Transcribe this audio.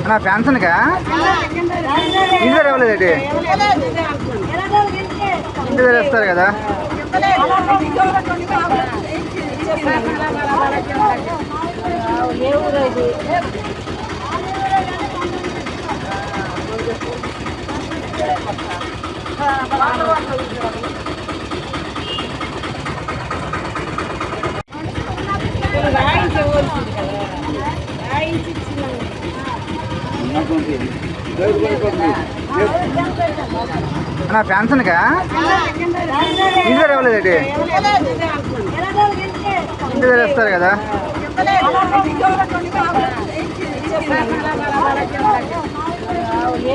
అన్న ఫ్యాన్సన్కా ఇంటి దగ్గర ఇవ్వలేదండి ఇంటి దగ్గర ఇస్తారు కదా? నా ఫ్యాన్స్ ఇంటి దగ్గర ఇవ్వలేదండి ఇంటి దగ్గర వస్తారు కదా? ఏ